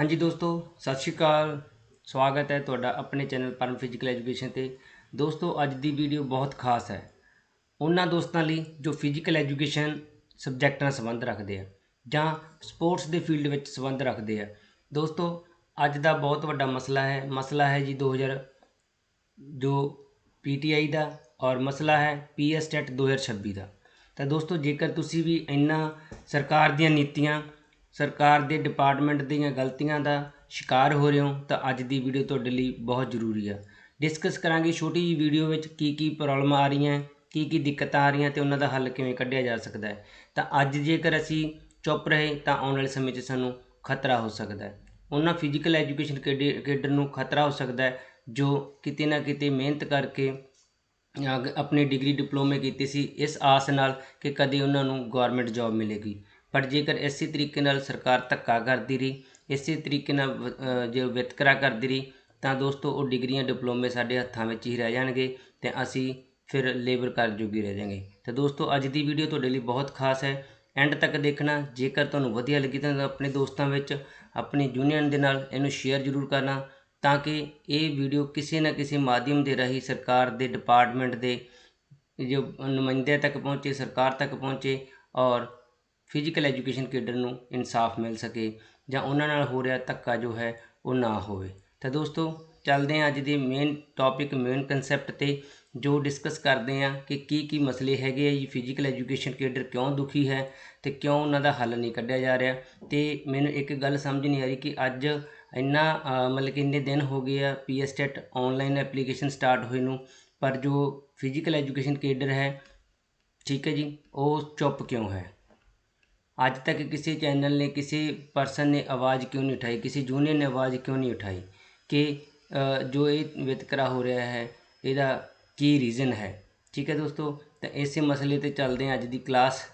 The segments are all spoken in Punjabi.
ਹਾਂਜੀ ਦੋਸਤੋ, ਸਤਿ ਸ਼੍ਰੀ ਅਕਾਲ। ਸਵਾਗਤ ਹੈ ਤੁਹਾਡਾ ਆਪਣੇ ਚੈਨਲ ਪਰਮ ਫਿਜ਼ੀਕਲ ਐਜੂਕੇਸ਼ਨ ਤੇ। ਦੋਸਤੋ, ਅੱਜ ਦੀ ਵੀਡੀਓ ਬਹੁਤ ਖਾਸ ਹੈ। ਉਹਨਾਂ ਦੋਸਤਾਂ ਲਈ ਜੋ ਫਿਜ਼ੀਕਲ ਐਜੂਕੇਸ਼ਨ ਸਬਜੈਕਟ ਨਾਲ ਸੰਬੰਧ ਰੱਖਦੇ ਆ, ਜਾਂ ਸਪੋਰਟਸ ਦੇ ਫੀਲਡ ਵਿੱਚ ਸੰਬੰਧ ਰੱਖਦੇ ਆ। ਦੋਸਤੋ, ਅੱਜ ਦਾ ਬਹੁਤ ਵੱਡਾ ਮਸਲਾ ਹੈ। ਮਸਲਾ ਹੈ ਜੀ 2000 ਜੋ ਪੀਟੀਆਈ ਦਾ ਔਰ ਮਸਲਾ ਹੈ ਪੀਐਸ ਟੈਟ 2026 ਦਾ। ਤਾਂ ਦੋਸਤੋ, ਜੇਕਰ ਤੁਸੀਂ ਵੀ ਇੰਨਾ ਸਰਕਾਰ ਦੀਆਂ ਨੀਤੀਆਂ ਸਰਕਾਰ ਦੇ ਡਿਪਾਰਟਮੈਂਟ ਦੀਆਂ ਗਲਤੀਆਂ ਦਾ ਸ਼ਿਕਾਰ ਹੋ ਰਹੇ ਹੋ ਤਾਂ ਅੱਜ ਦੀ ਵੀਡੀਓ ਤੁਹਾਡੇ ਲਈ ਬਹੁਤ ਜ਼ਰੂਰੀ ਆ। ਡਿਸਕਸ ਕਰਾਂਗੇ ਛੋਟੀ ਜੀ ਵੀਡੀਓ ਵਿੱਚ ਕੀ ਕੀ ਪ੍ਰੋਬਲਮ ਆ ਰਹੀਆਂ, ਕੀ ਕੀ ਦਿੱਕਤਾਂ ਆ ਰਹੀਆਂ ਤੇ ਉਹਨਾਂ ਦਾ ਹੱਲ ਕਿਵੇਂ ਕੱਢਿਆ ਜਾ ਸਕਦਾ ਹੈ। ਤਾਂ ਅੱਜ ਜੇਕਰ ਅਸੀਂ ਚੁੱਪ ਰਹੇ ਤਾਂ ਆਉਣ ਵਾਲੇ ਸਮੇਂ 'ਚ ਸਾਨੂੰ ਖਤਰਾ ਹੋ ਸਕਦਾ ਹੈ। ਉਹਨਾਂ ਫਿਜ਼ੀਕਲ ਐਜੂਕੇਸ਼ਨ ਕੇਡਰ ਨੂੰ ਖਤਰਾ ਹੋ ਸਕਦਾ ਹੈ, ਜੋ ਕਿਤੇ ਨਾ ਕਿਤੇ ਮਿਹਨਤ ਕਰਕੇ ਆਪਣੀ ਡਿਗਰੀ ਡਿਪਲੋਮੇ ਕੀਤੀ ਸੀ, ਇਸ ਆਸ ਨਾਲ ਕਿ ਕਦੇ ਉਹਨਾਂ ਨੂੰ ਗਵਰਨਮੈਂਟ ਜੌਬ ਮਿਲੇਗੀ। ਪਰ ਜੇਕਰ ਇਸੇ ਤਰੀਕੇ ਨਾਲ ਸਰਕਾਰ ਧੱਕਾ ਕਰਦੀ ਰਹੀ, ਇਸੇ ਤਰੀਕੇ ਨਾਲ ਜੇ ਵਿਤਕਰਾ ਕਰਦੀ ਰਹੀ, ਤਾਂ ਦੋਸਤੋ ਉਹ ਡਿਗਰੀਆਂ, ਡਿਪਲੋਮੇ ਸਾਡੇ ਹੱਥਾਂ ਵਿੱਚ ਹੀ ਰਹਿ ਜਾਣਗੇ ਤੇ ਅਸੀਂ ਫਿਰ ਲੇਬਰ ਕਰ ਜੋਗੇ ਰਹਿ ਜਾਵਾਂਗੇ। ਤਾਂ ਦੋਸਤੋ ਅੱਜ ਦੀ ਵੀਡੀਓ ਤੁਹਾਡੇ ਲਈ ਬਹੁਤ ਖਾਸ ਹੈ। ਐਂਡ ਤੱਕ ਦੇਖਣਾ, ਜੇਕਰ ਤੁਹਾਨੂੰ ਵਧੀਆ ਲੱਗੀ ਤਾਂ ਆਪਣੇ ਦੋਸਤਾਂ ਵਿੱਚ, ਆਪਣੀ ਯੂਨੀਅਨ ਦੇ ਨਾਲ ਇਹਨੂੰ ਸ਼ੇਅਰ ਜ਼ਰੂਰ ਕਰਨਾ, ਤਾਂ ਕਿ ਇਹ ਵੀਡੀਓ ਕਿਸੇ ਨਾ ਕਿਸੇ ਮਾਧਿਅਮ ਦੇ ਰਾਹੀਂ ਸਰਕਾਰ ਦੇ ਡਿਪਾਰਟਮੈਂਟ ਦੇ ਜੋ ਨੁਮਾਇੰਦੇ ਤੱਕ ਪਹੁੰਚੇ, ਸਰਕਾਰ ਤੱਕ ਪਹੁੰਚੇ ਔਰ ਫਿਜ਼ੀਕਲ ਐਜੂਕੇਸ਼ਨ ਕੇਡਰ ਨੂੰ ਇਨਸਾਫ ਮਿਲ ਸਕੇ ਜਾਂ ਉਹਨਾਂ ਨਾਲ ਹੋ ਰਿਹਾ ਧੱਕਾ ਜੋ ਹੈ ਉਹ ਨਾ ਹੋਵੇ। ਤਾਂ ਦੋਸਤੋ, ਚੱਲਦੇ ਹਾਂ ਅੱਜ ਦੇ ਮੇਨ ਟੌਪਿਕ ਮੇਨ ਕਨਸੈਪਟ ਤੇ, ਜੋ ਡਿਸਕਸ ਕਰਦੇ ਆ ਕਿ ਕੀ ਕੀ ਮਸਲੇ ਹੈਗੇ ਆ ਜੀ ਫਿਜ਼ੀਕਲ ਐਜੂਕੇਸ਼ਨ ਕੇਡਰ ਕਿਉਂ ਦੁਖੀ ਹੈ ਤੇ ਕਿਉਂ ਉਹਨਾਂ ਦਾ ਹੱਲ ਨਹੀਂ ਕੱਢਿਆ ਜਾ ਰਿਹਾ। ਤੇ ਮੈਨੂੰ ਇੱਕ ਗੱਲ ਸਮਝ ਨਹੀਂ ਆ ਰਹੀ ਕਿ ਅੱਜ ਇੰਨਾ ਮਤਲਬ ਕਿ ਇੰਨੇ ਦਿਨ ਹੋ ਗਏ ਆ ਪੀਐਸਟੈਟ ਆਨਲਾਈਨ ਐਪਲੀਕੇਸ਼ਨ ਸਟਾਰਟ ਹੋਏ ਨੂੰ, ਪਰ ਜੋ ਫਿਜ਼ੀਕਲ ਐਜੂਕੇਸ਼ਨ ਕੇਡਰ ਹੈ, ਠੀਕ ਹੈ ਜੀ, ਉਹ ਚੁੱਪ ਕਿਉਂ ਹੈ? ਅੱਜ ਤੱਕ ਕਿਸੇ ਚੈਨਲ ਨੇ ਕਿਸੇ ਪਰਸਨ ਨੇ ਆਵਾਜ਼ ਕਿਉਂ ਨਹੀਂ ਉਠਾਈ ਕਿਸੇ ਜੂਨੀਅਰ ਨੇ ਆਵਾਜ਼ ਕਿਉਂ ਨਹੀਂ ਉਠਾਈ ਕਿ ਜੋ ਇਹ ਵਿਤਕਰਾ ਹੋ ਰਿਹਾ ਹੈ ਇਹਦਾ ਕੀ ਰੀਜ਼ਨ ਹੈ ਠੀਕ ਹੈ ਦੋਸਤੋ ਤਾਂ ਇਸੇ ਮਸਲੇ ਤੇ ਚੱਲਦੇ ਹਾਂ ਅੱਜ ਦੀ ਕਲਾਸ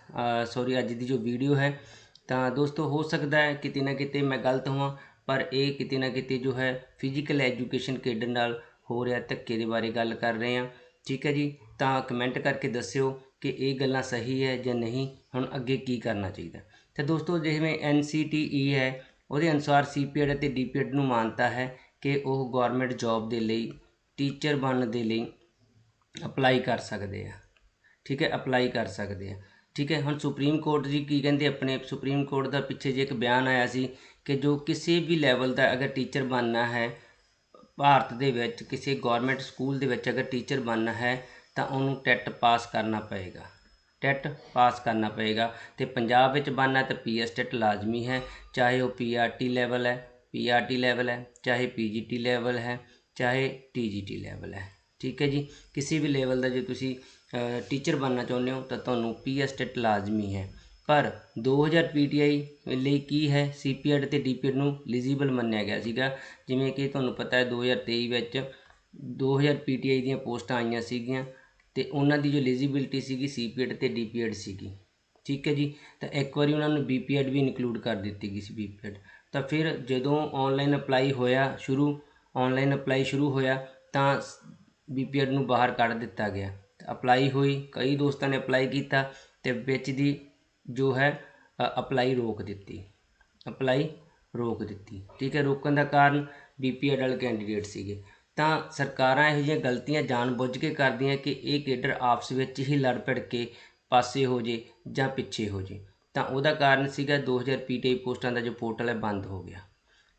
ਸੌਰੀ ਅੱਜ ਦੀ ਜੋ ਵੀਡੀਓ ਹੈ ਤਾਂ ਦੋਸਤੋ ਹੋ ਸਕਦਾ ਹੈ ਕਿਤੇ ਨਾ ਕਿਤੇ ਮੈਂ ਗਲਤ ਹਾਂ ਪਰ ਇਹ ਕਿਤੇ ਨਾ ਕਿਤੇ ਜੋ ਹੈ ਫਿਜ਼ੀਕਲ ਐਜੂਕੇਸ਼ਨ ਕੇਡਰ ਨਾਲ ਹੋ ਰਿਹਾ ਧੱਕੇ ਦੇ ਬਾਰੇ ਗੱਲ ਕਰ ਰਹੇ ਹਾਂ ਠੀਕ ਹੈ ਜੀ ਤਾਂ ਕਮੈਂਟ ਕਰਕੇ ਦੱਸਿਓ ਕਿ ਇਹ ਗੱਲਾਂ ਸਹੀ ਹੈ ਜਾਂ ਨਹੀਂ, ਹੁਣ ਅੱਗੇ ਕੀ ਕਰਨਾ ਚਾਹੀਦਾ? ਤੇ ਦੋਸਤੋ, ਜਿਵੇਂ ਐਨਸੀਟੀਈ ਹੈ, ਉਹਦੇ ਅਨੁਸਾਰ ਸੀਪੀਐਡ ਅਤੇ ਡੀਪੀਐਡ ਨੂੰ ਮਾਨਤਾ ਹੈ ਕਿ ਉਹ ਗਵਰਨਮੈਂਟ ਜੌਬ ਦੇ ਲਈ, ਟੀਚਰ ਬਣਨ ਦੇ ਲਈ ਅਪਲਾਈ ਕਰ ਸਕਦੇ ਆ। ਠੀਕ ਹੈ, ਅਪਲਾਈ ਕਰ ਸਕਦੇ ਆ। ਠੀਕ ਹੈ, ਹੁਣ ਸੁਪਰੀਮ ਕੋਰਟ ਜੀ ਕੀ ਕਹਿੰਦੇ ਆਪਣੇ ਸੁਪਰੀਮ ਕੋਰਟ ਦਾ ਪਿੱਛੇ ਜੇ ਇੱਕ ਬਿਆਨ ਆਇਆ ਸੀ ਕਿ ਜੋ ਕਿਸੇ ਵੀ ਲੈਵਲ ਦਾ ਅਗਰ ਟੀਚਰ ਬਣਨਾ ਹੈ, ਭਾਰਤ ਦੇ ਵਿੱਚ, ਕਿਸੇ ਗਵਰਨਮੈਂਟ ਸਕੂਲ ਦੇ ਵਿੱਚ ਅਗਰ ਟੀਚਰ ਬਣਨਾ ਹੈ ਤਾਂ ਉਹਨੂੰ ਟੈਟ ਪਾਸ ਕਰਨਾ ਪਏਗਾ। ਟੈਟ ਪਾਸ ਕਰਨਾ ਪਏਗਾ ਤੇ ਪੰਜਾਬ ਵਿੱਚ ਬਣਨਾ ਤਾਂ ਪੀਐਸ ਟੈਟ ਲਾਜ਼ਮੀ ਹੈ। ਚਾਹੇ ਉਹ ਪੀਆਰਟੀ ਲੈਵਲ ਹੈ, ਪੀਆਰਟੀ ਲੈਵਲ ਹੈ, ਚਾਹੇ ਪੀਜੀਟੀ ਲੈਵਲ ਹੈ, ਚਾਹੇ ਟੀਜੀਟੀ ਲੈਵਲ ਹੈ। ਠੀਕ ਹੈ ਜੀ? ਕਿਸੇ ਵੀ ਲੈਵਲ ਦਾ ਜੇ ਤੁਸੀਂ ਟੀਚਰ ਬਣਨਾ ਚਾਹੁੰਦੇ ਹੋ ਤਾਂ ਤੁਹਾਨੂੰ ਪੀਐਸ ਟੈਟ ਲਾਜ਼ਮੀ ਹੈ। ਪਰ 2000 ਪੀਟੀਆਈ ਲਈ ਕੀ ਹੈ? ਸੀਪੀਐਡ ਤੇ ਡੀਪੀਐਡ ਨੂੰ ਐਲੀਜੀਬਲ ਮੰਨਿਆ ਗਿਆ ਸੀਗਾ। ਜਿਵੇਂ ਕਿ ਤੁਹਾਨੂੰ ਪਤਾ ਹੈ 2023 ਵਿੱਚ 2000 ਪੀਟੀਆਈ ਦੀਆਂ ਪੋਸਟਾਂ ਆਈਆਂ ਸੀਗੀਆਂ। ਤੇ ਉਹਨਾਂ ਦੀ ਜੋ ਐਲੀਜੀਬਿਲਟੀ ਸੀਗੀ ਸੀਪੀਐਡ ਤੇ ਡੀਪੀਐਡ ਸੀਗੀ। ਠੀਕ ਹੈ ਜੀ? ਤਾਂ ਇੱਕ ਵਾਰੀ ਉਹਨਾਂ ਨੂੰ ਬੀਪੀਐਡ ਵੀ ਇਨਕਲੂਡ ਕਰ ਦਿੱਤੀ ਗਈ ਸੀ ਬੀਪੀਐਡ ਤਾਂ ਫਿਰ ਜਦੋਂ ਆਨਲਾਈਨ ਅਪਲਾਈ ਹੋਇਆ ਸ਼ੁਰੂ ਆਨਲਾਈਨ ਅਪਲਾਈ ਸ਼ੁਰੂ ਹੋਇਆ, ਤਾਂ ਬੀਪੀਐਡ ਨੂੰ ਬਾਹਰ ਕੱਢ ਦਿੱਤਾ ਗਿਆ। ਅਪਲਾਈ ਹੋਈ, ਕਈ ਦੋਸਤਾਂ ਨੇ ਅਪਲਾਈ ਕੀਤਾ ਤੇ ਵਿੱਚ ਦੀ ਜੋ ਹੈ ਅਪਲਾਈ ਰੋਕ ਦਿੱਤੀ। ਅਪਲਾਈ ਰੋਕ ਦਿੱਤੀ। ਠੀਕ ਹੈ? ਰੋਕਣ ਦਾ ਕਾਰਨ ਬੀਪੀਐਡ ਵਾਲੇ ਕੈਂਡੀਡੇਟ ਸੀਗੇ। ਤਾਂ ਸਰਕਾਰਾਂ ਇਹੋ ਜਿਹੀਆਂ ਗਲਤੀਆਂ ਜਾਣਬੁੱਝ ਕੇ ਕਰਦੀਆਂ ਕਿ ਇਹ ਕੇਡਰ ਆਪਸ ਵਿੱਚ ਹੀ ਲੜ ਭਿੜ ਕੇ ਪਾਸੇ ਹੋ ਜੇ ਜਾਂ ਪਿੱਛੇ ਹੋ ਜੇ। ਤਾਂ ਉਹਦਾ ਕਾਰਨ ਸੀਗਾ 2000 ਪੀਟੀਆਈ ਪੋਸਟਾਂ ਦਾ ਜੋ ਪੋਰਟਲ ਹੈ ਬੰਦ ਹੋ ਗਿਆ।